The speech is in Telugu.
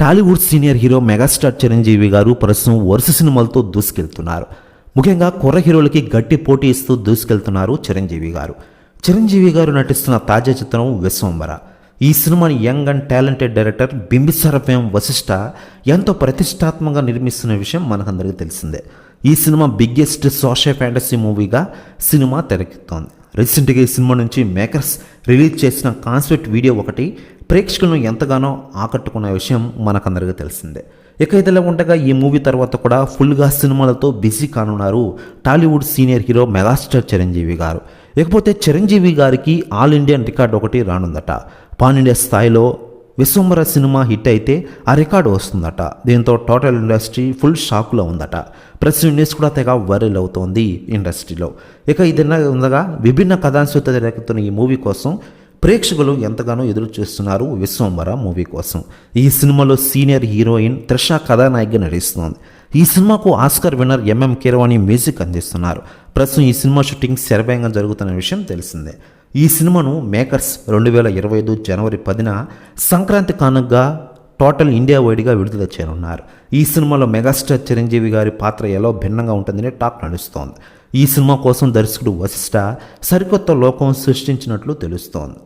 Tollywood senior hero megastar Chiranjeevi గారు ప్రస్తుతం వరుస సినిమాలతో దూసుకెళ్తున్నారు. ముఖ్యంగా కుర్ర హీరోలకి గట్టి పోటీ ఇస్తూ దూసుకెళ్తున్నారు చిరంజీవి గారు. చిరంజీవి గారు నటిస్తున్న తాజా చిత్రం విశ్వంబర ఈ సినిమాని young and talented director Bimbisara fame Vashishta ఎంతో ప్రతిష్టాత్మకంగా నిర్మిస్తున్న విషయం మనకందరికీ తెలిసిందే. ఈ సినిమా బిగ్గెస్ట్ సోషల్ ఫ్యాంటసీ మూవీగా సినిమా తెరకెక్కుతోంది. రీసెంట్గా ఈ సినిమా నుంచి మేకర్స్ రిలీజ్ చేసిన కాన్సెప్ట్ వీడియో ఒకటి ప్రేక్షకులను ఎంతగానో ఆకట్టుకున్న విషయం మనకందరికీ తెలిసిందే. ఇక ఇదిలా ఉండగా ఈ మూవీ తర్వాత కూడా ఫుల్గా సినిమాలతో బిజీ కానున్నారు Tollywood senior hero megastar Chiranjeevi గారు. ఇకపోతే చిరంజీవి గారికి ఆల్ ఇండియన్ రికార్డ్ ఒకటి రానుందట. పాన్ ఇండియా స్థాయిలో విశ్వంబర సినిమా హిట్ అయితే ఆ రికార్డు వస్తుందట. దీంతో టోటల్ ఇండస్ట్రీ ఫుల్ షాక్లో ఉందట. ప్రెస్ న్యూస్ కూడా తెగ వైరల్ అవుతోంది ఇండస్ట్రీలో. ఇక ఇదిలా ఉండగా విభిన్న కథాంశంతో తెరకెక్కుతున్న ఈ మూవీ కోసం ప్రేక్షకులు ఎంతగానో ఎదురు చూస్తున్నారు విశ్వంబర మూవీ కోసం. ఈ సినిమాలో సీనియర్ హీరోయిన్ త్రిష కథానాయికగా నటిస్తోంది. ఈ సినిమాకు Oscar winner MM Keeravani music అందిస్తున్నారు. ప్రస్తుతం ఈ సినిమా షూటింగ్ శరవేగంగా జరుగుతున్న విషయం తెలిసిందే. ఈ సినిమాను మేకర్స్ రెండు వేల ఇరవై ఐదు జనవరి పదిన సంక్రాంతి కానుకగా టోటల్ ఇండియా వైడ్గా విడుదల చేయనున్నారు. ఈ సినిమాలో మెగాస్టార్ చిరంజీవి గారి పాత్ర ఎలా భిన్నంగా ఉంటుందని టాక్ నడుస్తోంది. ఈ సినిమా కోసం దర్శకుడు వశిష్ఠ సరికొత్త లోకం సృష్టించినట్లు తెలుస్తోంది.